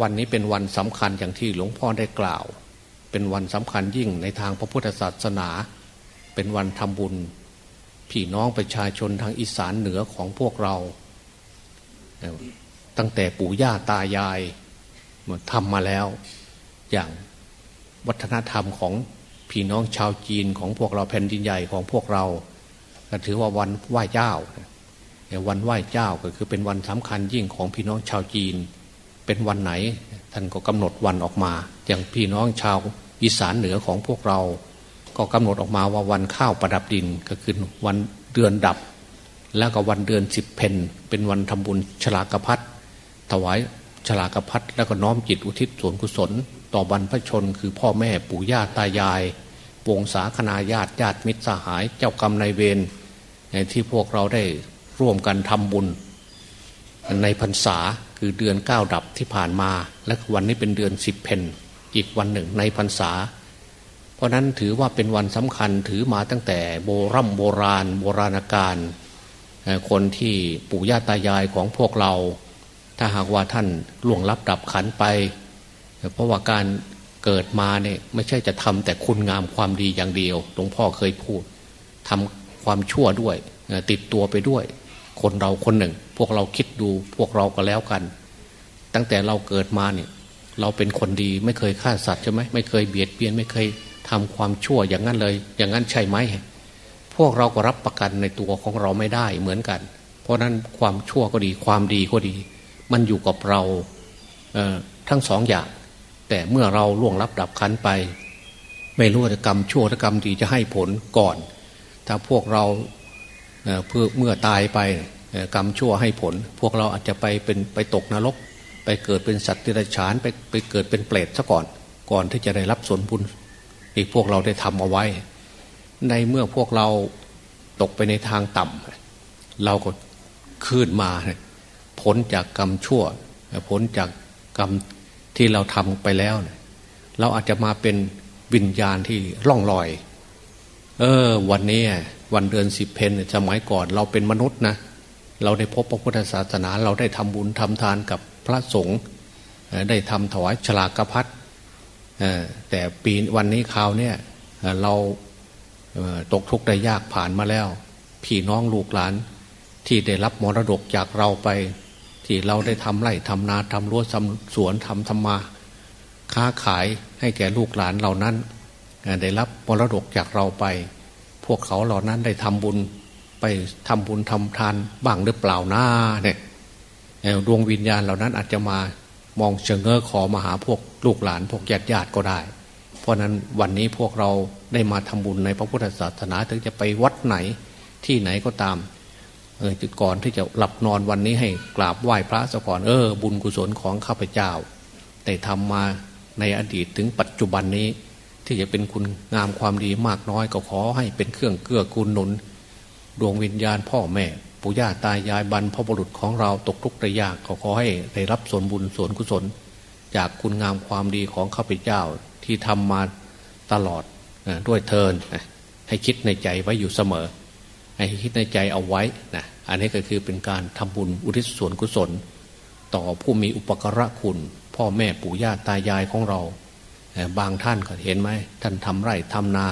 วันนี้เป็นวันสำคัญอย่างที่หลวงพ่อได้กล่าว เป็นวันสำคัญยิ่งในทางพระพุทธศาสนา เป็นวันทำบุญพี่น้องประชาชนทางอีสานเหนือของพวกเรา ตั้งแต่ปู่ย่าตายายทำมาแล้ว อย่างวัฒนธรรมของพี่น้องชาวจีนของพวกเราแผ่นดินใหญ่ของพวกเราก็ถือว่าวันไหว้เจ้าวันไหว้เจ้าก็คือเป็นวันสำคัญยิ่งของพี่น้องชาวจีน เป็นวันไหน ท่านก็กำหนดวันออกมา อย่างพี่น้องชาวอีสานเหนือของพวกเรา ก็กำหนดออกมาว่าวันข้าวประดับดินก็คือวันเดือนดับ แล้วก็วันเดือนสิบเพนเป็นวันทำบุญฉลากพัดถวายฉลากพัดแล้วก็น้อมจิตอุทิศส่วนกุศล ต่อบรรพชน คือพ่อแม่ปู่ย่าตายายวงศาคณาญาติญาติมิตรสหายเจ้ากรรมนายเวรที่พวกเราได้ร่วมกันทำบุญในพรรษา คือเดือนเก้าดับที่ผ่านมา และวันนี้เป็นเดือนสิบเพนอีกวันหนึ่งในพรรษา เพราะนั้นถือว่าเป็นวันสำคัญถือมาตั้งแต่โบรโบราณ โบราณกาลคนที่ปู่ย่าตายายของพวกเรา ถ้าหากว่าท่านล่วงลับดับขันไป เพราะว่าการเกิดมาเนี่ยไม่ใช่จะทำแต่คุณงามความดีอย่างเดียวหลวงพ่อเคยพูดทำความชั่วด้วยติดตัวไปด้วย คนเราคนหนึ่ง พวกเราคิดดูพวกเราก็แล้วกัน ตั้งแต่เราเกิดมาเนี่ย เราเป็นคนดีไม่เคยฆ่าสัตว์ใช่ไหมไม่เคยเบียดเบียนไม่เคยทำความชั่วอย่างนั้นเลย อย่างนั้นใช่ไหมพวกเราก็รับประกันในตัวของเราไม่ได้เหมือนกัน เพราะนั้นความชั่วก็ดีความดีก็ดี มันอยู่กับเราเทั้งสองอย่าง แต่เมื่อเราล่วงรับดับขันไป ไม่รู้ว่ากรรมชั่วหรือกรรมดีจะให้ผลก่อน ถ้าพวกเราเพื่อเมื่อตายไป กรรมชั่วให้ผล พวกเราอาจจะไปเป็นไปตกนรก ไปเกิดเป็นสัตว์ที่ไรฉานไปไปเกิดเป็นเปรตซะก่อน ก่อนที่จะได้รับส่วนบุญอีกพวกเราได้ทำเอาไว้ ในเมื่อพวกเราตกไปในทางต่ำเราก็คืนมาพ้นจากกรรมชั่วพ้นจากกรรมที่เราทำไปแล้ว เราอาจจะมาเป็นวิญญาณที่ล่องลอย เออ วันนี้วันเดือนสิบเพนสมัยก่อนเราเป็นมนุษย์นะ เราได้พบพระพุทธศาสนา เราได้ทำบุญทำทานกับพระสงฆ์ได้ทำถวายฉลากพัดแต่ปีวันนี้คราวเนี่ยเราตกทุกข์ได้ยากผ่านมาแล้ว พี่น้องลูกหลานที่ได้รับมรดกจากเราไป ที่เราได้ทำไร่ทำนาทำรั้วทำสวนทำธรรมา ค้าขายให้แก่ลูกหลานเหล่านั้น ได้รับมรดกจากเราไป พวกเขาเหล่านั้นได้ทำบุญ ไปทำบุญทำทานบ้างหรือเปล่าหน้าเนี่ยดวงวิญญาณเหล่านั้นอาจจะมามองเชิงเงอขอมาหาพวกลูกหลานพวกญาติญาติก็ได้ เพราะนั้นวันนี้พวกเราได้มาทำบุญในพระพุทธศาสนาถึงจะไปวัดไหนที่ไหนก็ตามเออจุดก่อนที่จะหลับนอนวันนี้ให้กราบไหว้พระสก่อนเออ บุญกุศลของข้าพเจ้าได้ทำมาในอดีตถึงปัจจุบันนี้ ที่จะเป็นคุณงามความดีมากน้อยก็ขอให้เป็นเครื่องเกื้อกูลหนุน ดวงวิญญาณพ่อแม่ปู่ย่าตายายบรรพบุรุษของเราตกทุกข์ได้ยากขอให้ได้รับส่วนบุญส่วนกุศล จากคุณงามความดีของข้าพเจ้าที่ทำมาตลอดด้วยเทินให้คิดในใจไว้อยู่เสมอ ให้คิดในใจเอาไว้นะอันนี้ก็คือเป็นการทำบุญอุทิศส่วนกุศล ต่อผู้มีอุปการะคุณ พ่อแม่ปู่ย่าตายายของเรา บางท่านก็เห็นไหมท่านทำไร่ทำนา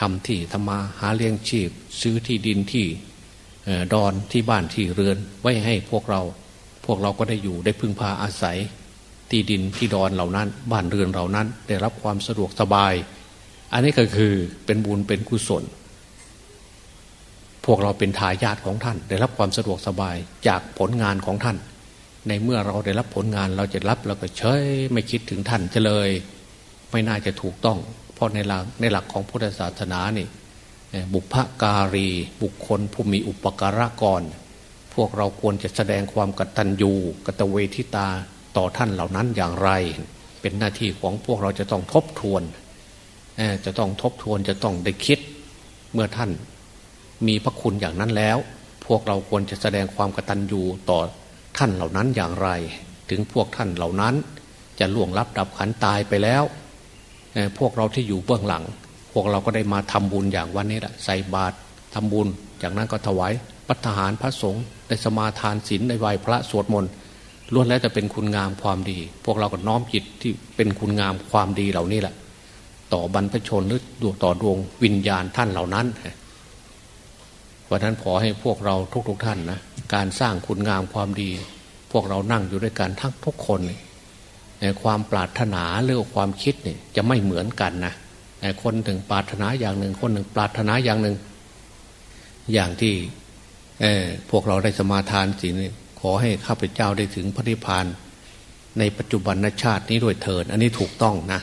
ทำที่ทำมาหาเลี้ยงชีพ ซื้อที่ดินที่ดอนที่บ้านที่เรือนไว้ให้พวกเรา พวกเราก็ได้อยู่ได้พึ่งพาอาศัย ที่ดินที่ดอนเหล่านั้น บ้านเรือนเหล่านั้น ได้รับความสะดวกสบาย อันนี้ก็คือเป็นบุญเป็นกุศล พวกเราเป็นทายาทของท่าน ได้รับความสะดวกสบายจากผลงานของท่าน ในเมื่อเราได้รับผลงานเราจะรับเราก็เฉยไม่คิดถึงท่านจะเลย ไม่น่าจะถูกต้อง เพราะในหลักในหลักของพุทธศาสนานี่บุพการี บุคคลผู้มีอุปการะก่อนพวกเราควรจะแสดงความกตัญญูกตเวทิตาต่อท่านเหล่านั้นอย่างไร เป็นหน้าที่ของพวกเราจะต้องทบทวน จะต้องทบทวนจะต้องได้คิดเมื่อท่านมีพระคุณอย่างนั้นแล้ว พวกเราควรจะแสดงความกตัญญูต่อท่านเหล่านั้นอย่างไร ถึงพวกท่านเหล่านั้นจะล่วงลับดับขันตายไปแล้ว พวกเราที่อยู่เบื้องหลัง พวกเราก็ได้มาทำบุญอย่างวันนี้แหละใส่บาตรทำบุญ จากนั้นก็ถวายปัทหารพระสงฆ์ได้สมาทานศีลได้ไหวพระสวดมนต์ล้วนแล้วจะเป็นคุณงามความดี พวกเราก็น้อมจิตที่เป็นคุณงามความดีเหล่านี้แหละ ต่อบรรพชนหรือดวต่อดวงวิญญาณท่านเหล่านั้นเพราะนั้นขอให้พวกเราทุกๆทท่านนะการสร้างคุณงามความดี พวกเรานั่งอยู่ด้วยกันทั้งทุกคนใน ความปรารถนาหรือความคิดเนี่ยจะไม่เหมือนกันนะคนหนึ่งปรารถนาอย่างหนึ่ง คนหนึ่งปรารถนาอย่างหนึ่ง อย่างที่พวกเราได้สมาทานสิขอให้ข้าพเจ้าได้ถึงพระนิพพานในปัจจุบันชาตินี้ด้วยเถิดอันนี้ถูกต้องนะ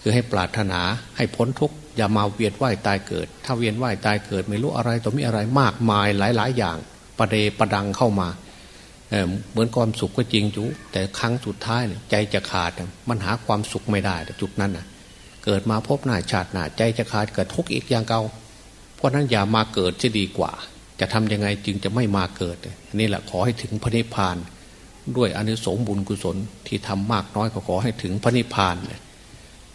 คือให้ปรารถนาให้พ้นทุกข์อย่ามาเวียนว่ายตายเกิด ถ้าเวียนว่ายตายเกิด ไม่รู้อะไรต่อมีอะไรมากมายหลาย ๆ อย่างประเดประดังเข้ามา เหมือนความสุขก็จริงจุแต่ครั้งสุดท้ายใจจะขาดมันหาความสุขไม่ได้แต่จุดนั้นนะเกิดมาพบหน้าชาติหน้าใจจะขาดเกิดทุกข์อีกอย่างเก่าเพราะนั้นอย่ามาเกิดจะดีกว่า จะทำยังไงจึงจะไม่มาเกิด นี่แหละขอให้ถึงพระนิพพาน ด้วยอนุสงบุญกุศลที่ทำมากน้อยก็ขอให้ถึงพระนิพพาน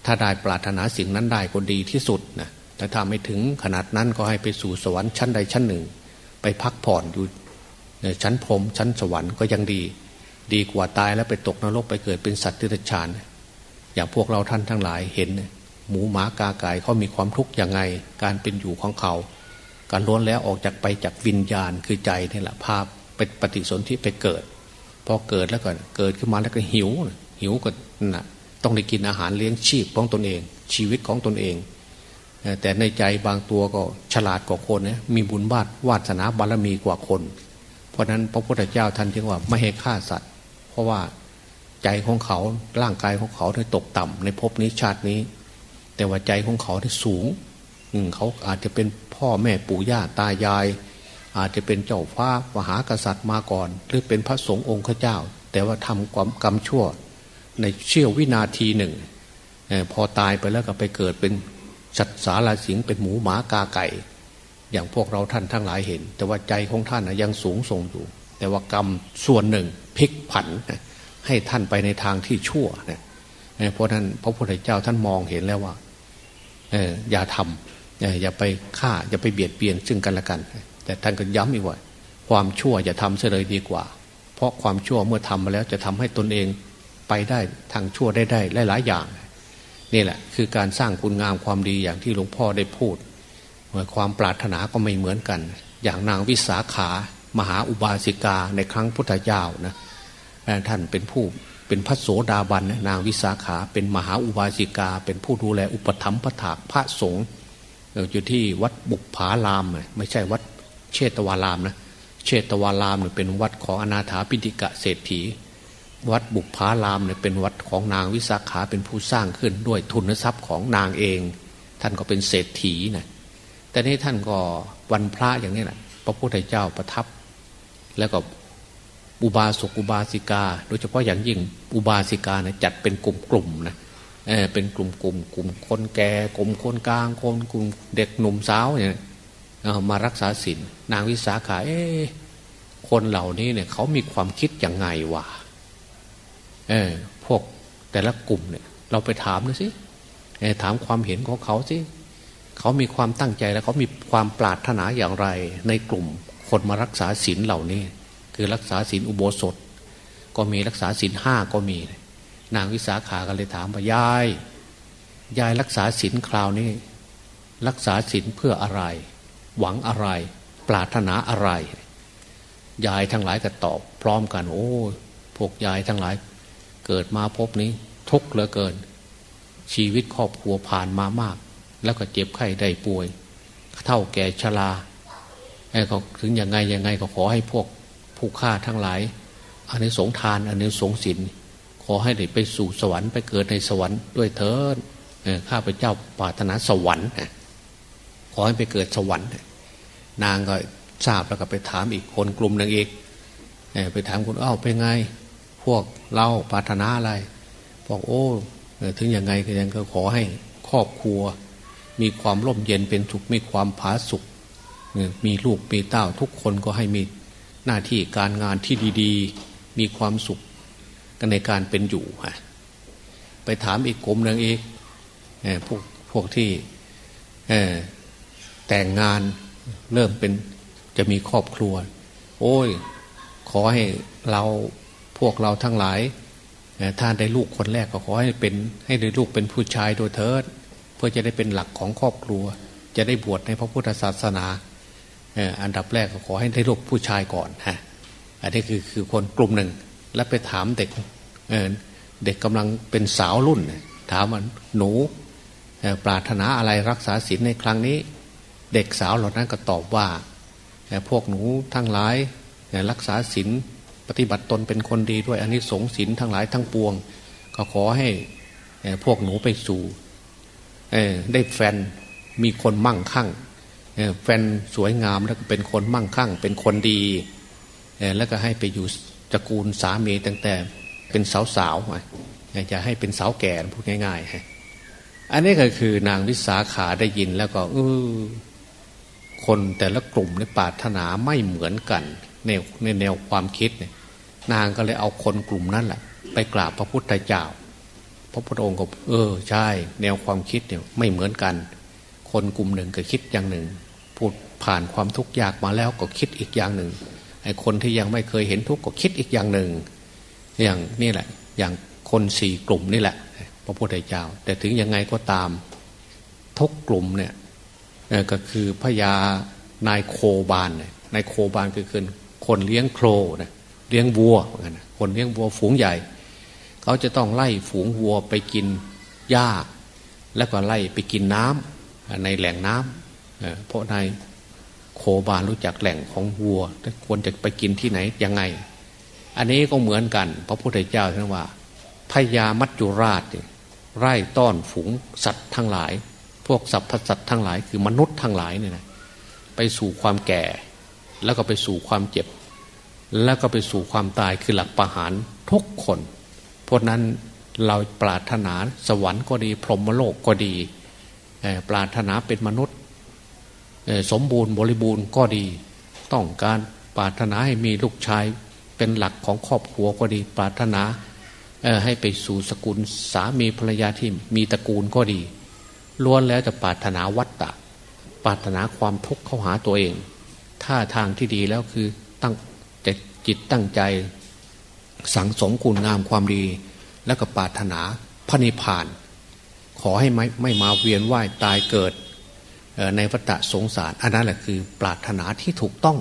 ถ้าได้ปรารถนาสิ่งนั้นได้ก็ดีที่สุดนะแต่ถ้าไม่ถึงขนาดนั้นก็ให้ไปสู่สวรรค์ชั้นใดชั้นหนึ่ง ไปพักผ่อนอยู่ ชั้นพรมชั้นสวรรค์ก็ยังดี ดีกว่าตายแล้วไปตกนรกไปเกิดเป็นสัตว์ที่รชานอย่างพวกเราท่านทั้งหลายเห็น หมูหมากาไก่เขามีความทุกข์ยังไง การเป็นอยู่ของเขา การล้วนแล้วออกจากไปจากวิญญาณคือใจนี่แหละภาพเป็นปฏิสนธิไปเกิดพอเกิดแล้วก็เกิดขึ้นมาแล้วก็หิว หิวก็น่ะต้องได้กินอาหารเลี้ยงชีพของตนเอง ชีวิตของตนเอง แต่ในใจบางตัวก็ฉลาดกว่าคนนะมีบุญบาตวาสนาบารมีกว่าคน ราะนั้นพระพุทธเจ้าท่านจึงว่าไม่ให้ฆ่าสัตว์ เพราะว่าใจของเขาร่างกายของเขาได้ตกต่ำในภพนี้ชาตินี้ แต่ว่าใจของเขาที่สูงเขาอาจจะเป็นพ่อแม่ปู่ย่าตายาย อาจจะเป็นเจ้าฟ้ามหากษัตริย์มาก่อน หรือเป็นพระสงฆ์องค์เจ้า แต่ว่าทำความกรรมชั่ว ในเชี่ยววินาทีหนึ่งพอตายไปแล้วก็ไปเกิดเป็นสัตว์สาราสิงเป็นหมูหมากาไก่ อย่างพวกเราท่านทั้งหลายเห็น แต่ว่าใจของท่านยังสูงส่งอยู่ แต่ว่ากรรมส่วนหนึ่งพลิกผันให้ท่านไปในทางที่ชั่วเนี่ยเพราะนั้นพระพุทธเจ้าท่านมองเห็นแล้วว่าอย่าทำอย่าไปฆ่าอย่าไปเบียดเบียนซึ่งกันและกัน แต่ท่านก็ย้ำอีกว่า ความชั่วอย่าทำเสียเลยดีกว่า เพราะความชั่วเมื่อทำมาแล้วจะทำให้ตนเองไปได้ทางชั่วได้ได้หลายๆอย่าง นี่แหละคือการสร้างคุณงามความดีอย่างที่หลวงพ่อได้พูด ความปรารถนาก็ไม่เหมือนกัน อย่างนางวิสาขามหาอุบาสิกาในครั้งพุทธเจ้านะท่านเป็นผู้เป็นพระโสดาบันนางวิสาขาเป็นมหาอุบาสิกา เป็นผู้ดูแลอุปถัมภ์ะถากพระสงฆ์อยู่ที่วัดบุกผาราม ไม่ใช่วัดเชตวารามนะเชตวารามเป็นวัดของอนาถาปิฎกะเศรษฐี วัดบุกผารามเนี่ยเป็นวัดของนางวิสาขาเป็นผู้สร้างขึ้นด้วยทุนทรัพย์ของนางเอง ท่านก็เป็นเศรษฐีนะ แต่นี้ท่านก็วันพระอย่างนี้แหละพระพุทธเจ้าประทับ แล้วก็อุบาสกอุบาสิกา โดยเฉพาะอย่างยิ่งอุบาสิกานะจัดเป็นกลุ่มๆนะเออเป็นกลุ่มๆกลุ่มคนแก่กลุ่มคนกลางคนกลุ่มเด็กหนุ่มสาวเนี่ยมารักษาศีลนางวิสาขาเอคนเหล่านี้เนี่ยเขามีความคิดอย่างไงวะเออพวกแต่ละกลุ่มเนี่ย เราไปถามดูสิถามความเห็นของเขาสิ เขามีความตั้งใจแล้วเขามีความปรารถนาอย่างไร ในกลุ่มคนมารักษาศีลเหล่านี้ คือรักษาศีลอุโบสถ ก็มีรักษาศีลห้าก็มี นางวิสาขาก็เลยถามว่ายาย ยายรักษาศีลคราวนี้ รักษาศีลเพื่ออะไร หวังอะไร ปรารถนาอะไร ยายทั้งหลายก็ตอบพร้อมกัน โอ้พวกยายทั้งหลาย เกิดมาพบนี้ ทุกข์เหลือเกิน ชีวิตครอบครัวผ่านมามาก แล้วก็เจ็บไข้ได้ป่วย เท่าแก่ชราไอ้เขาถึงยังไงยังไงก็ขอให้พวกผู้ฆ่าทั้งหลายอันนี้สงทานอันนี้สงสินขอให้ได้ไปสู่สวรรค์ไปเกิดในสวรรค์ด้วยเถิดข้าพเจ้าปรารถนาสวรรค์ขอให้ไปเกิดสวรรค์นางก็ทราบแล้วก็ไปถามอีกคนกลุ่มหนึ่งอีกไปถามคนเอ้าเป็นไง พวกเราปรารถนาอะไรบอกโอ้ถึงยังไงก็ยังก็ขอให้ครอบครัว มีความร่มเย็นเป็นสุขมีความผาสุขมีลูกมีเต้าทุกคนก็ให้มีหน้าที่การงานที่ดีๆ มีความสุขกันในการเป็นอยู่ฮะไปถามอีกกลุ่มหนึ่งอีกพวกพวกที่แต่งงานเริ่มเป็นจะมีครอบครัว โอ้ย ขอให้เราพวกเราทั้งหลายเอ่อถ้าได้ลูกคนแรกก็ขอให้เป็นให้ได้ลูกเป็นผู้ชายโดยเถิด เพื่อจะได้เป็นหลักของครอบครัว จะได้บวชในพระพุทธศาสนาอันดับแรกก็ขอให้ได้ลูกผู้ชายก่อนฮะอันนี้คือคือคนกลุ่มหนึ่ง แล้วไปถามเด็กเเด็กกำลังเป็นสาวรุ่น ถามว่าหนูปรารถนาอะไรรักษาศีลในครั้งนี้ เด็กสาวเหล่านั้นก็ตอบว่าพวกหนูทั้งหลายรักษาศีลปฏิบัติตนเป็นคนดีด้วยอันนี้สงส์ศีลทั้งหลายทั้งปวง ก็ขอให้พวกหนูไปสู่ ได้แฟนมีคนมั่งคั่งแฟนสวยงามแล้วก็เป็นคนมั่งคั่ง เป็นคนดีแล้วก็ให้ไปอยู่ตระกูลสามีตั้งแต่เป็นสาวๆอะอย่าให้เป็นสาวแก่พูดง่ายๆฮะอันนี้ก็คือนางวิสาขาได้ยินแล้วก็เออคนแต่ละกลุ่มในปาถนาไม่เหมือนกันในในแนวความคิดเนี่ยนางก็เลยเอาคนกลุ่มนั้นแหละไปกราบพระพุทธเจ้า ระพุทธองค์ก็เออใช่ แนวความคิดเนี่ยไม่เหมือนกัน คนกลุ่มหนึ่งก็คิดอย่างหนึ่ง พูดผ่านความทุกข์ยากมาแล้วก็คิดอีกอย่างหนึ่งไอ้คนที่ยังไม่เคยเห็นทุกข์ก็คิดอีกอย่างหนึ่ง อย่างนี่แหละ อย่างคนสี่กลุ่มนี่แหละ พระพุทธเจ้า แต่ถึงยังไงก็ตามทุกกลุ่มเนี่ยก็คือพญานายโคบานเนี่ยนายโคบานคือคนเลี้ยงโครนะเลี้ยงวัวเหมือนกันคนเลี้ยงวัวฝูงใหญ่ เขาจะต้องไล่ฝูงวัวไปกินหญ้า แล้วก็ไล่ไปกินน้ำในแหล่งน้ำเอ่อเพราะนายโคบานรู้จักแหล่งของวัวควรจะไปกินที่ไหนยังไง อันนี้ก็เหมือนกัน พระพุทธเจ้าท่านว่าพญามัจจุราชเนี่ยไล่ต้อนฝูงสัตว์ทั้งหลาย พวกสัตว์สัตว์ทั้งหลายคือมนุษย์ทั้งหลายเนี่ยนะไปสู่ความแก่ แล้วก็ไปสู่ความเจ็บ แล้วก็ไปสู่ความตายคือหลักประหารทุกคน เพราะนั้นเราปรารถนาสวรรค์ก็ดี พรหมโลกก็ดีปรารถนาเป็นมนุษย์สมบูรณ์บริบูรณ์ก็ดี ต้องการปรารถนาให้มีลูกชายเป็นหลักของครอบครัวก็ดี ปรารถนาให้ไปสู่สกุลสามีภรรยาที่มีตระกูลก็ดีล้วนแล้วจะปรารถนาวัตตะ ปรารถนาความทุกข์เข้าหาตัวเอง ถ้าทางที่ดีแล้วคือตั้งจิตตั้งใจ สังสมคุณงามความดี แล้วก็ปรารถนาพระนิพพาน ขอให้ไม่ไม่มาเวียนว่ายตายเกิดในวัฏสงสารอันนั้นแหละคือปรารถนาที่ถูกต้อง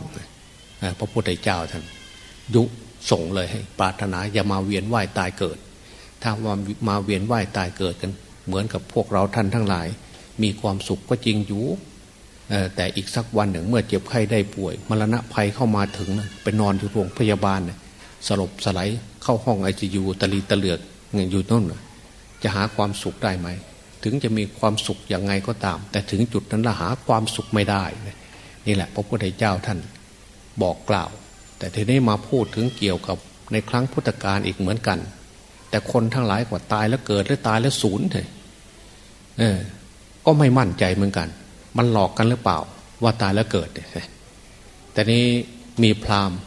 พระพุทธเจ้าท่านยุส่งเลยให้ปรารถนาอย่ามาเวียนว่ายตายเกิด ถ้าว่ามาเวียนว่ายตายเกิดกัน เหมือนกับพวกเราท่านทั้งหลาย มีความสุขก็จริงอยู่แต่อีกสักวันหนึ่งเมื่อเจ็บไข้ได้ป่วย มรณะภัยเข้ามาถึงนะไปนอนอยู่โรงพยาบาลนะ สลบสไลด์เข้าห้องไอซียูตะลีตะเหลือกอยู่นั่นจะหาความสุขได้ไหม ถึงจะมีความสุขอย่างไงก็ตาม แต่ถึงจุดนั้นละหาความสุขไม่ได้ นี่แหละ พระพุทธเจ้าท่านบอกกล่าว แต่ทีนี้มาพูดถึงเกี่ยวกับในครั้งพุทธกาลอีกเหมือนกัน แต่คนทั้งหลายกว่าตายแล้วเกิดหรือตายแล้วสูญเลยเออ ก็ไม่มั่นใจเหมือนกัน มันหลอกกันหรือเปล่า ว่าตายแล้วเกิด แต่นี้มีพราหมณ์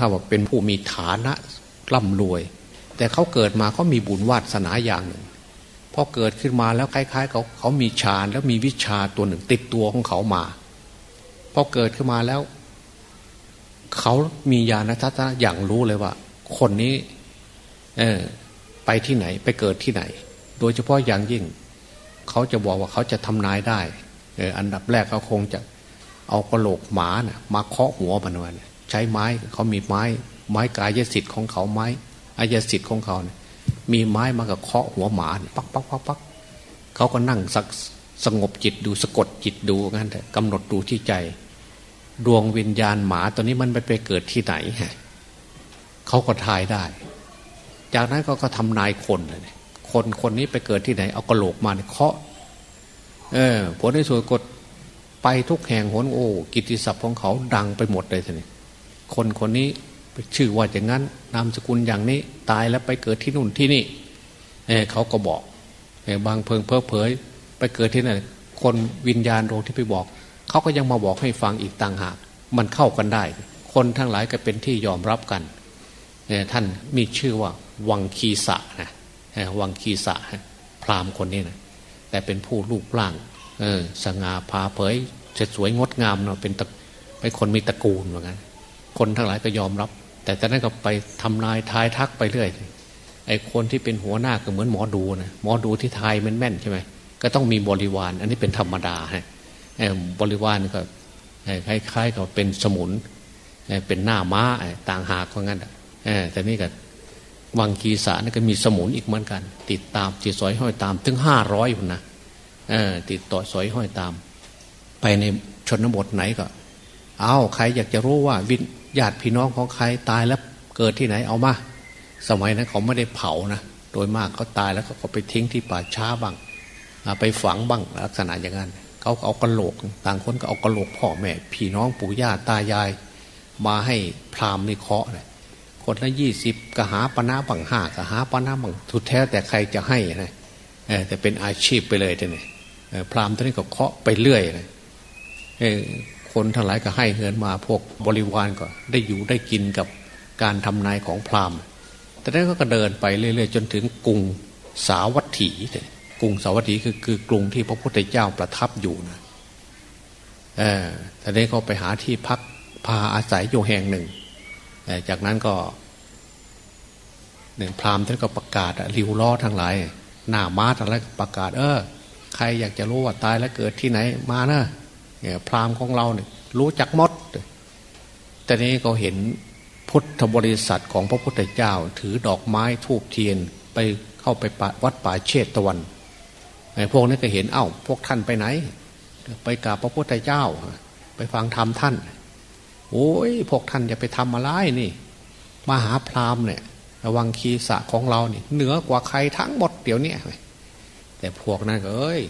ข้าว่าเป็นผู้มีฐานะร่ำรวย แต่เขาเกิดมาเขามีบุญวาสนาอย่างหนึ่งพอเกิดขึ้นมาแล้วคล้าย ๆ เขาเขามีฌานแล้วมีวิชาตัวหนึ่งติดตัวของเขามาพอเกิดขึ้นมาแล้ว เขามีญาณทัศนะอย่างรู้เลยว่า คนนี้ เออไปที่ไหน ไปเกิดที่ไหน โดยเฉพาะอย่างยิ่ง เขาจะบอกว่าเขาจะทำนายได้ เอออันดับแรกเขาคงจะเอากระโหลกหมานะ่ะ มาเคาะหัวมันวัน ใช้ไม้เขามีไม้ ไม้กายสิทธิ์ของเขาไม้อายสิทธิ์ของเขาเนี่ยมีไม้มากับเคาะหัวหมาเนี่ยปักปักปักปักเขาก็นั่งสักสงบจิตดูสะกดจิตดูงั้นแต่กำหนดดูที่ใจ ดวงวิญญาณหมาตัวนี้มันไปไปเกิดที่ไหนฮะเขาก็ทายได้ จากนั้นก็ก็ทำนายคนเลยคนคนนี้ไปเกิดที่ไหน เอากระโหลกมาเคาะ เออผลในส่วนกดไปทุกแห่งหนโอ้กิตติศัพท์ของเขาดังไปหมดเลยทีนี้ คนคนนี้ชื่อว่าอย่างนั้น นามสกุลอย่างนี้ตายแล้วไปเกิดที่นู่นที่นี่เอเขาก็บอกเอบางเพิงเพ้อเผย ไปเกิดที่ไหนคนวิญญาณโรงที่ไปบอก เขาก็ยังมาบอกให้ฟังอีกต่างหาก มันเข้ากันได้ คนทั้งหลายก็เป็นที่ยอมรับกันท่านมีชื่อว่าวังคีสะนะวังคีสะพราหมณ์คนนี้นะแต่เป็นผู้รูปร่างเออสง่าพาเผยจะสวยงดงามเนาะเป็นตะเป็นคนมีตระกูลเหมือนกัน คนทั้งหลายก็ยอมรับ แต่ต่จากนั้นก็ไปทำนายทายทักไปเรื่อยไอ้คนที่เป็นหัวหน้าก็เหมือนหมอดูนะหมอดูที่ทายแม่นๆใช่ไหมก็ต้องมีบริวาร อันนี้เป็นธรรมดาฮะบริวารก็คล้ายๆกับเป็นสมุนเป็นหน้าม้าต่างหากว่างั้นแต่นี่ก็วังกีสานี่ก็มีสมุนอีกเหมือนกัน ติดตามติดสอยห้อยตาม ถึงห้าร้อยคนนะติดต่อสอยห้อยตาม ไปในชนบทไหนก็ เอาใครอยากจะรู้ว่าวิ ญาติพี่น้องของใครตายแล้วเกิดที่ไหนเอามา สมัยนั้นเขาไม่ได้เผานะโดยมากเขาตายแล้วก็ไปทิ้งที่ป่าช้าบ้างไปฝังบ้างลักษณะอย่างนั้นเขาเอากระโหลก ต่างคนก็เอากระโหลกพ่อแม่ พี่น้องปู่ย่าตายาย มาให้พราหมณ์ในเคาะเลยคนละยี่สิบกะหาปณะบังห้ากะหาปณะบังทุดแท้แต่ใครจะให้นะแต่เป็นอาชีพไปเลยท่านี่พราหมณ์ท่านนี้ก็เคาะไปเรื่อยเลย คนทั้งหลายก็ให้เงินมาพวกบริวารก็ได้อยู่ได้กินกับการทำนายของพราหมณ์แต่นั้นก็เดินไปเรื่อยๆ จนถึงกรุงสาวัตถีกรุงสาวัตถีคือคือกรุงที่พระพุทธเจ้าประทับอยู่นะเออแต่นี้ก็ไปหาที่พักพาอาศัยอยู่แห่งหนึ่ง จากนั้นก็หนึ่งพราหมณ์ท่านก็ประกาศริวล้อทั้งหลาย หน้าม้าทั้งหลายประกาศ เออ ใครอยากจะรู้ว่าตายแล้วเกิดที่ไหนมาเนอะ พราหมณ์ของเราเนี่ยรู้จักมดแต่นี้ก็เห็นพุทธบริษัทของพระพุทธเจ้า ถือดอกไม้ทูบเทียนไปเข้าไปวัดป่าเชตตะวันไอ้พวกนี้ก็เห็นเอ้า พวกท่านไปไหน ไปกราบพระพุทธเจ้า ไปฟังธรรมท่าน โอ้ยพวกท่านอย่าไปทำอะไรนี่มาหาพราหมณ์เนี่ยระวังคีสะของเราเนี่ยเหนือกว่าใครทั้งหมดเดี๋ยวนี้แต่พวกนั้นก็เอ้ย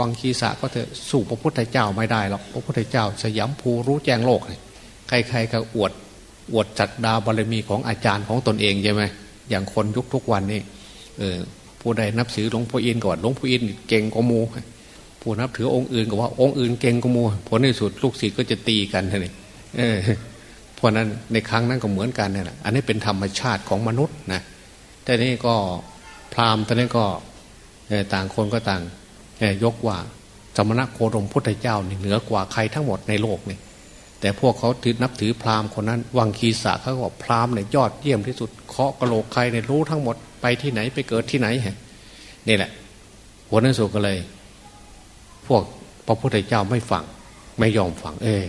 วังคีสะก็เถอะสู้พระพุทธเจ้าไม่ได้หรอกพระพุทธเจ้า สยามภูรู้แจ้งโลกใครๆก็อวดอวดจัดดาบารมีของอาจารย์ของตนเองใช่ไหมอย่างคนยุคทุกวันนี้เออผู้ใดนับถือหลวงพ่ออินก่อนหลวงพ่ออินเก่งกว่ามูผู้นับถือองค์อื่นก็ว่าองค์อื่นเก่งกว่ามูผลในสุดลูกศิษย์ก็จะตีกันเลยเออเพราะนั้นในครั้งนั้นก็เหมือนกันนี่แหละอันนี้เป็นธรรมชาติของมนุษย์นะแต่นี่ก็พราหมณ์ตอนนี้ก็ต่างคนก็ต่าง ยกว่าสมณะโคดมพุทธเจ้านี่เหนือกว่าใครทั้งหมดในโลกนี่แต่พวกเขาถือนับถือพราหมณ์คนนั้น วังคีสะเขาบอกพราหมณ์เนี่ยยอดเยี่ยมที่สุดเคาะกระโหลกใครเนี่ยรู้ทั้งหมดไปที่ไหนไปเกิดที่ไหนนี่แหละหัวนั้นสุก็เลย พวกพระพุทธเจ้าไม่ฟังไม่ยอมฟังเออ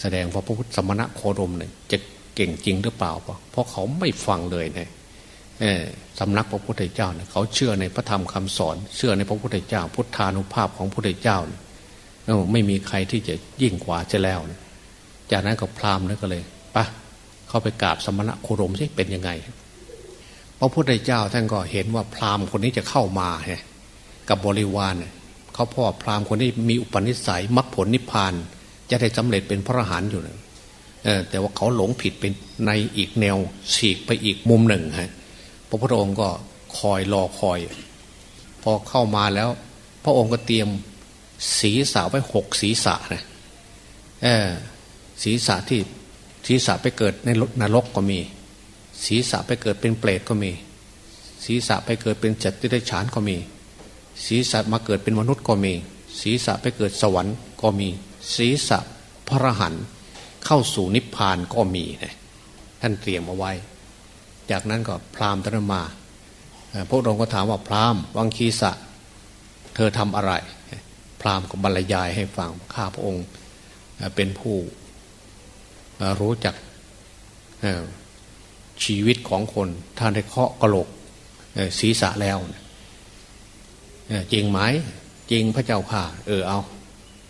แสดงว่าพระพุทธสมณะโคดมเนี่ยจะเก่งจริงหรือเปล่าเพราะเขาไม่ฟังเลยเนี่ย สำนักพระพุทธเจ้าเนี่ยเขาเชื่อในพระธรรมคำสอน เชื่อในพระพุทธเจ้า พุทธานุภาพของพระพุทธเจ้าไม่มีใครที่จะยิ่งกว่าจะแล้ว จากนั้นก็พราหมณ์นั่นก็เลยปะเข้าไปกราบสมณะโคดมสิเป็นยังไง พระพุทธเจ้าท่านก็เห็นว่าพราหมณ์คนนี้จะเข้ามาไงกับบริวารเขาพ่อพราหมณ์คนนี้มีอุปนิสัยมรรคผลนิพพาน จะได้สำเร็จเป็นพระอรหันต์อยู่นะแต่ว่าเขาหลงผิดเป็นในอีกแนวฉีกไปอีกมุมหนึ่งฮะ ระพุทธองค์ก็คอยรอคอย พอเข้ามาแล้ว พระองค์ก็เตรียมศีรษะไว้หกศีรษะนะเออศีรษะที่ศีรษะไปเกิดในนรกก็มี ศีรษะไปเกิดเป็นเปรตก็มี ศีรษะไปเกิดเป็นจัตติเดชานก็มี ศีรษะมาเกิดเป็นมนุษย์ก็มี ศีรษะไปเกิดสวรรค์ก็มี ศีรษะพระหันเข้าสู่นิพพานก็มีนะท่านเตรียมเอาไว้ จากนั้นก็พราหมณ์ตนมาพระองค์ก็ถามว่าพราหมณ์วังคีสะ เธอทำอะไร พราหมณ์ก็บรรยายให้ฟังข้าพระองค์เป็นผู้รู้จักชีวิตของคนท่านได้เคาะกระโหลกศีรษะแล้วจริงไหมจริงพระเจ้าค่ะ เออเอา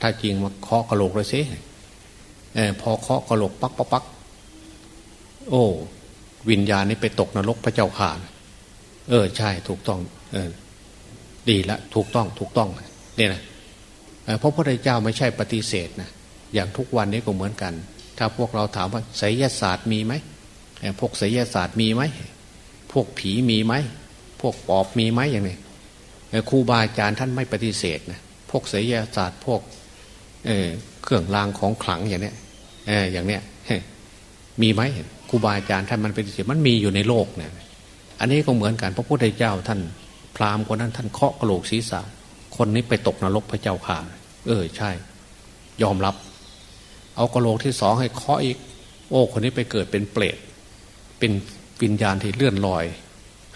ถ้าจริงมาเคาะกระโหลกเลยสิพอเคาะกระโหลกปักปักปักโอ้ วิญญาณนี้ไปตกนรกพระเจ้าค่ะเออ ใช่ถูกต้อง เออ ดีละ ถูกต้องถูกต้องเนี่ยนะเพราะพระพุทธเจ้าไม่ใช่ปฏิเสธนะอย่างทุกวันนี้ก็เหมือนกัน ถ้าพวกเราถามว่าไสยศาสตร์มีไหมพวกไสยศาสตร์มีไหมพวกผีมีไหมพวกปอบมีไหมอย่างนี้ครูบาอาจารย์ท่านไม่ปฏิเสธนะพวกไสยศาสตร์พวกเเครื่องรางของขลังอย่างเนี้ยอย่างเนี้ยมีไหม ครูบาอาจารย์ท่านมันเปฏิเสธมันมีอยู่ในโลกเนี่ยอันนี้ก็เหมือนกันพระพุทธเจ้าท่านพราหมณ์คนนั้นท่านเคาะกระโหลกศีรษะ คนนี้ไปตกนรกพระเจ้าข่าเออใช่ ยอมรับ เอากระโหลกที่สองให้เคาะอีก โอ้คนนี้ไปเกิดเป็นเปรตเป็นวิญญาณที่เลื่อนลอย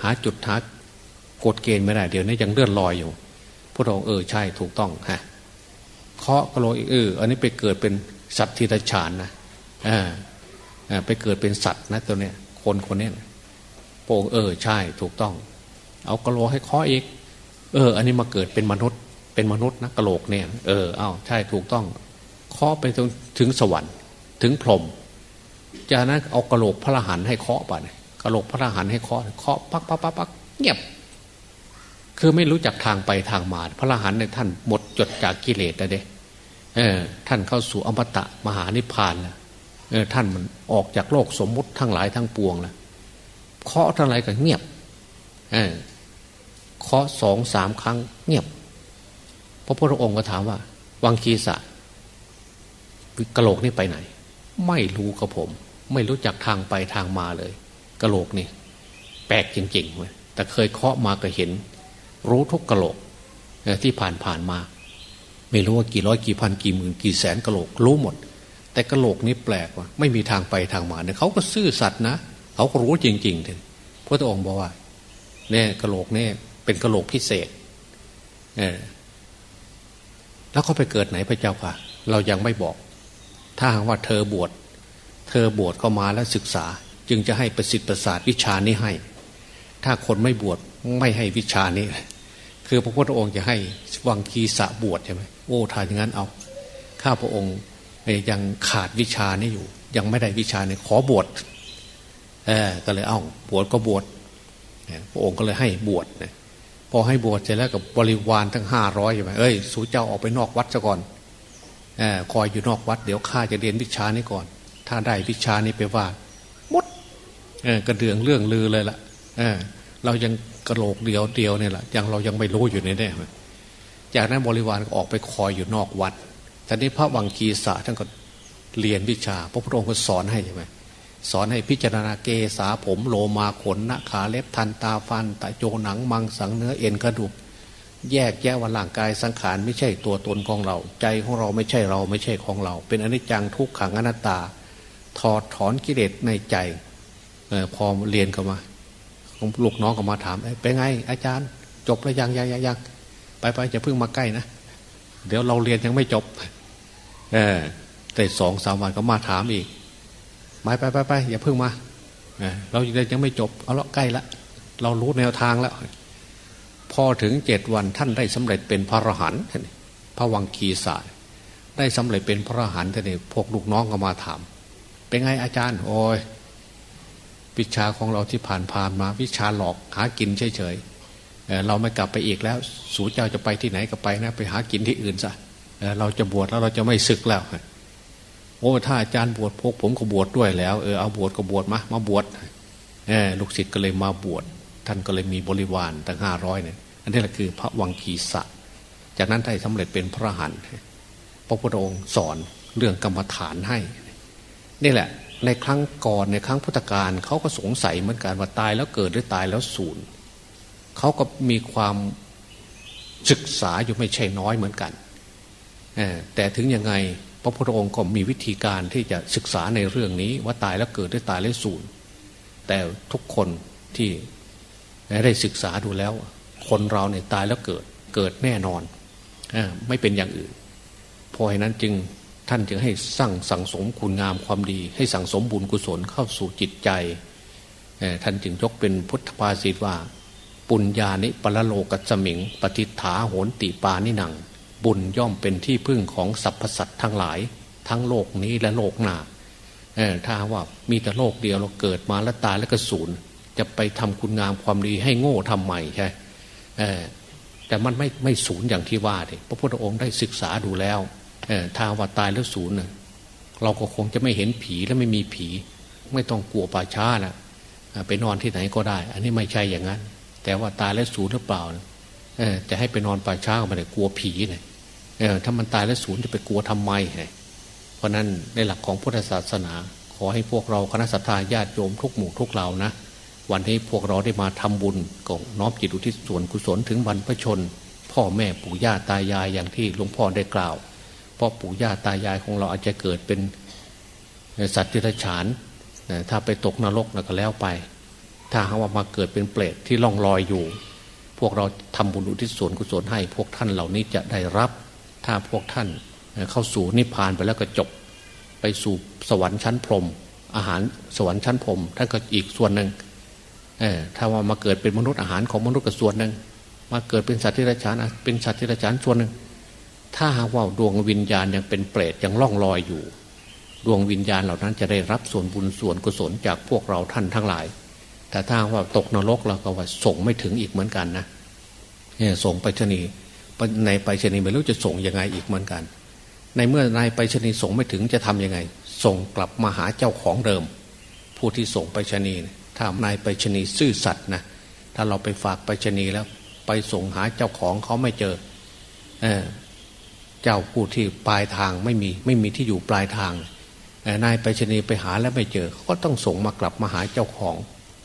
หาจุดหากฎเกณฑ์ไม่ได้เดี๋ยวนี้ยังเลื่อนลอยอยู่พระองค์เออใช่ถูกต้องฮะเคาะกระโหลกอีกเอออันนี้ไปเกิดเป็นสัตว์ทิฏฐานนะออ่า ไปเกิดเป็นสัตว์นะตัวเนี้ยคนคนเนี้ยพระองค์เออใช่ถูกต้อง เอากระโหลกให้เคาะอีก เออ อันนี้มาเกิดเป็นมนุษย์เป็นมนุษย์นะกระโหลกเนี่ย เออเอ้าใช่ถูกต้องเคาะไปถึงถึงสวรรค์ ถึงพรหมจากนั้นเอากระโหลกพระรหันให้เคาะไปกระโหลกพระรหันให้เคาะเคาะปักปักปักปักเงียบ คือไม่รู้จักทางไปทางมา พระรหันในยท่านหมดจดจากกิเลสแล้วเด้เออ ท่านเข้าสู่อมตะมหานิพพานแล้ว ท่านมันออกจากโลกสมมุติทั้งหลายทั้งปวงแล้วเคาะเท่าไรก็เงียบเออเคาะสองสามครั้ง เงียบพระพุทธองค์ก็ถามว่า วังคีสะกระโหลกนี่ไปไหน ไม่รู้กับผม ไม่รู้จักทางไปทางมาเลยกระโหลกนี่แปลกจริงๆเว้ยแต่เคยเคาะมาก็เห็น รู้ทุกกระโหลกที่ผ่านผ่านมา ไม่รู้ว่ากี่ร้อยกี่พันกี่หมื่นกี่แสนกระโหลกรู้หมด แต่กระโหลกนี้แปลกว่ะไม่มีทางไปทางมาเนี่ยเขาก็ซื่อสัตย์นะเขาก็รู้จริงๆถึงพระองค์บอกว่าเนี่ยกระโหลกเนี่ยเป็นกระโหลกพิเศษเออแล้วเขาไปเกิดไหนพระเจ้าค่ะ เรายังไม่บอก ถ้าหากว่าเธอบวชเธอบวชเข้ามาแล้วศึกษา จึงจะให้ประสิทธิ์ประสาทวิชานี้ให้ ถ้าคนไม่บวชไม่ให้วิชานี้คือพระพุทธองค์จะให้วังคีสะบวชใช่ไหมโอ้ถ้าอย่างนั้นเอา ข้าพระองค์ ยังขาดวิชานี้อยู่ ยังไม่ได้วิชาเนี้ขอบวชเออก็เลยเอ้าบวชก็บวชพระองค์ก็เลยให้บวชนะพอให้บวชเสร็จแล้วกับบริวารทั้งห้าร้อยใช่ไหมเอ้ยสูเจ้าออกไปนอกวัดซะก่อนอคอยอยู่นอกวัด เดี๋ยวข้าจะเรียนวิชานี้ก่อน ถ้าได้วิชานี้ไปว่า มดเออกระเดืองเรื่องลือเลยละ่ะเออเรายังกระโหลกเดียวเดียวเนี่ยแหละยังเรายังไม่รู้อยู่ในเนี่ยจากนั้นบริวารก็ออกไปคอยอยู่นอกวัด ต่นี้พระวังคีสะท่านก็เรียนวิชา พระพุทธองค์ก็สอนให้ใช่ไหมสอนให้พิจารณาเกษาผมโลมาขนหน้าขาเล็บทันตาฟันตะโจหนังมังสังเนื้อเอ็นกระดูก แยกแยะว่าร่างกายสังขารไม่ใช่ตัวตนของเรา ใจของเราไม่ใช่เราไม่ใช่ของเรา เป็นอนิจจังทุกขังอนัตตา ถอดถอนกิเลสในใจออพอเรียนเข้ามาลูกน้องก็มาถามเป็นไง อาจารย์ จบแล้วยังยังยังยังไปไปจะเพิ่งมาใกล้นะ เดี๋ยวเราเรียนยังไม่จบ เออแต่สองสามวันก็มาถามอีกไปไปไปไปอย่าเพิ่งมาเเรายังไม่จบเอาละใกล้ละ เรารู้แนวทางแล้ว พอถึงเจ็ดวันท่านได้สำเร็จเป็นพระอรหันต์พระวังคีสายได้สำเร็จเป็นพระอรหันต์ท่านนี่พวกลูกน้องก็มาถาม เป็นไงอาจารย์ โอ้ยวิชาของเราที่ผ่านผ่านมา วิชาหลอกหากินเฉยๆเเราไม่กลับไปอีกแล้ว สูเจ้าจะไปที่ไหนก็ไปนะ ไปหากินที่อื่นซะ เราจะบวชแล้วเราจะไม่ศึกแล้วโอ้ถ้าอาจารย์บวชพวกผมก็บวชดด้วยแล้วเออเอาบวชก็บวชมามาบวชเออลูกศิษย์ก็เลยมาบวชท่านก็เลยมีบริวารตั้งห้าร้อยเนี่ยอันนี้แหละคือพระวังคีสะ จากนั้นได้สำเร็จเป็นพระหันพระพุทธองค์สอนเรื่องกรรมฐานให้ นี่แหละ ในครั้งก่อนในครั้งพุทธกาลเขาก็สงสัยเหมือนกันว่าตายแล้วเกิดหรือตายแล้วสูญเขาก็มีความศึกษาอยู่ไม่ใช่น้อยเหมือนกัน แต่ถึงยังไงพระพุทธองค์ก็มีวิธีการที่จะศึกษาในเรื่องนี้ ว่าตายแล้วเกิดหรือตายแล้วสูญแต่ทุกคนที่ได้ศึกษาดูแล้ว คนเราเนี่ยตายแล้วเกิดเกิดแน่นอนอไม่เป็นอย่างอื่นเพราะฉะนั้นจึงท่านจึงให้สร้างสังสมคุณงามความดี ให้สั่งสมบุญกุศลเข้าสู่จิตใจท่านจึงยกเป็นพุทธภาษิตว่า ปุญญานิปรโลกัสมิง ปฏิฐาโหนติปานิหนัง บุญย่อมเป็นที่พึ่งของสรรพสัตว์ทั้งหลาย ทั้งโลกนี้และโลกหน้าถ้าว่ามีแต่โลกเดียวเราเกิดมาแล้วตายแล้วก็สูญจะไปทำคุณงามความดีให้โง่ทำใหม่ใช่แต่มันไม่ไม่สูญอย่างที่ว่าเลยพระพุทธองค์ได้ศึกษาดูแล้วถ้าว่าตายแล้วสูญเราก็คงจะไม่เห็นผีและไม่มีผี ไม่ต้องกลัวป่าช้านะไปนอนที่ไหนก็ได้ อันนี้ไม่ใช่อย่างนั้น แต่ว่าตายแล้วสูญหรือเปล่านะ จะให้ไปนอนป่าช้าก็ไม่ได้กลัวผีเนี่ยถ้ามันตายแล้วสูญจะไปกลัวทำไมเพราะนั้นในหลักของพุทธศาสนา ขอให้พวกเราคณะสัตยาญาติโยมทุกหมู่ทุกเหล่านะวันนี้พวกเราได้มาทำบุญก็น้อมจิตอุทิศส่วนกุศลถึงบรรพชน พ่อแม่ปู่ย่าตายายอย่างที่หลวงพ่อได้กล่าวเพราะปู่ย่าตายายของเราอาจจะเกิดเป็นสัตว์ที่ฉานถ้าไปตกนรกนะก็แล้วไป ถ้าหากว่ามาเกิดเป็นเปรตที่ล่องลอยอยู่ พวกเราทำบุญอุทิศส่วนกุศลให้ พวกท่านเหล่านี้จะได้รับ ถ้าพวกท่านเข้าสู่นิพพานไปแล้วก็จบ ไปสู่สวรรค์ชั้นพรม อาหารสวรรค์ชั้นพรมท่านก็อีกส่วนหนึ่งถ้าว่ามาเกิดเป็นมนุษย์อาหารของมนุษย์ก็ส่วนหนึ่งมาเกิดเป็นสัตว์ที่ไรฉานเป็นสัตว์ที่ไรฉานส่วนหนึ่งถ้าหากว่าดวงวิญญาณยังเป็นเปรตยังล่องลอยอยู่ ดวงวิญญาณเหล่านั้นจะได้รับส่วนบุญส่วนกุศลจากพวกเราท่านทั้งหลาย แต่ถ้าว่าตกนรกเราก็ว่าส่งไม่ถึงอีกเหมือนกันนะเนี่ยส่งไปชนีในไปชนีไม่รู้จะส่งยังไงอีกเหมือนกัน ในเมื่อนายไปชนีส่งไม่ถึงจะทํำยังไง ส่งกลับมาหาเจ้าของเดิม ผู้ที่ส่งไปชนีถ้านายไปชนีซื่อสัตย์นะถ้าเราไปฝากไปชนีแล้ว ไปส่งหาเจ้าของเขาไม่เจอ เออเจ้าผู้ที่ปลายทางไม่มีไม่มีที่อยู่ปลายทางนายไปชนีไปหาแล้วไม่เจอ ก็ต้องส่งมากลับมาหาเจ้าของ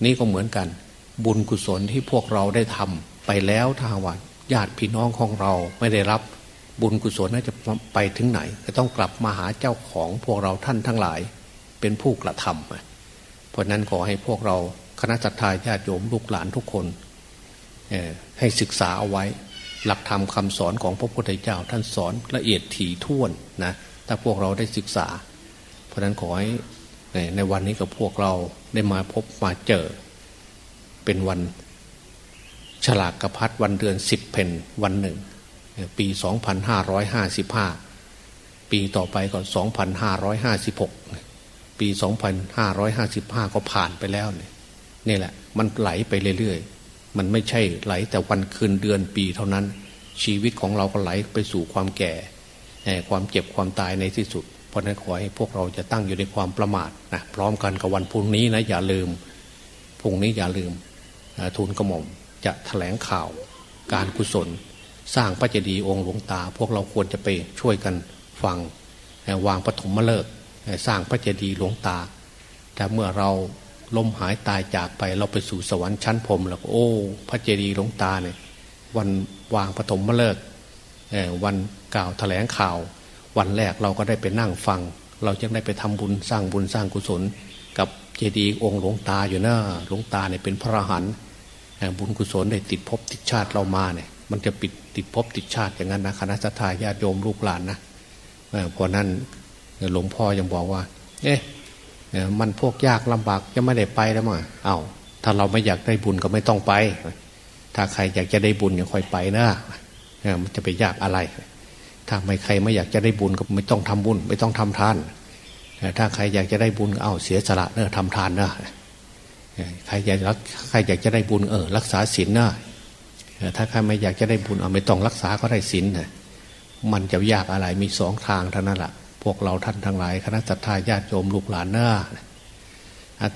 นี่ก็เหมือนกัน บุญกุศลที่พวกเราได้ทำไปแล้วถ้าว่าญาติพี่น้องของเราไม่ได้รับบุญกุศลน่าจะไปถึงไหน ก็ต้องกลับมาหาเจ้าของพวกเราท่านทั้งหลาย เป็นผู้กระทำเพราะนั้นขอให้พวกเราคณะจัตตาญาติโยมลูกหลานทุกคนให้ศึกษาเอาไว้ หลักธรรมคาสอนของพระพุทธเจ้าท่านสอนละเอียดถี่ถ้วนนะถ้าพวกเราได้ศึกษา เพราะนั้นขอให้ ในวันนี้กับพวกเราได้มาพบมาเจอ เป็นวันฉลากกระพัดวันเดือนสิบเพนวันหนึ่ง ปี 2555 ปีต่อไปก็ 2556 ปี 2555 ก็ผ่านไปแล้วเนี่ยนี่แหละ มันไหลไปเรื่อยๆ มันไม่ใช่ไหลแต่วันคืนเดือนปีเท่านั้น ชีวิตของเราก็ไหลไปสู่ความแก่ ความเจ็บความตายในที่สุด เพราะนั้นขอให้พวกเราจะตั้งอยู่ในความประมาทนะพร้อมกันกับวันพรุ่งนี้นะอย่าลืมพรุ่งนี้อย่าลืมทูลกระหม่อมจะถแถลงข่าวการกุศล สร้างพระเจดีย์องค์หลวงตา พวกเราควรจะไปช่วยกันฟังวางปฐมฤกษ์สร้างพระเจดีย์หลวงตา แต่เมื่อเราล้มหายตายจากไปเราไปสู่สวรรค์ชั้นพรมแล้วโอ้ พระเจดีย์หลวงตาเนี่ยวันวางปฐมฤกษ์วันกล่าวถแถลงข่าว วันแรกเราก็ได้ไปนั่งฟัง เราจึงได้ไปทำบุญสร้างบุญสร้างกุศล กับเจดีย์องค์หลวงตาอยู่นะหลวงตาเนี่ยเป็นพระอรหันต์บุญกุศลได้ติดภพติดชาติเรามาเนี่ย มันจะปิดติดภพติดชาติอย่างนั้นนะคณะสัตยาญาติโยมลูกหลานนะเพราะนั้นหลวงพ่อยังบอกว่า เอ๊ะมันพวกยากลำบากจะไม่ได้ไปแล้วมั้งเอา้าถ้าเราไม่อยากได้บุญก็ไม่ต้องไป ถ้าใครอยากจะได้บุญอย่าค่อยไปนะมันจะไปยากอะไร ถ้าไม่ใครไม่อยากจะได้บุญก็ไม่ต้องทำบุญ ไม่ต้องทำทาน ถ้าใครอยากจะได้บุญเอาเสียสละเนอะทำทานเนะใครอยากใครอยากจะได้บุญเออรักษาศีลเนะถ้าใครไม่อยากจะได้บุญเอาไม่ต้องรักษาก็ได้ศีลนะมันจะยากอะไรมีสองทางเท่านั้นแหละพวกเราท่านทั้งหลายคณะสัตยาญาติโยมลูกหลานเน้อ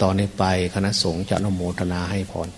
ตอนนี้ไปคณะสงฆ์จะนโมทนาให้พร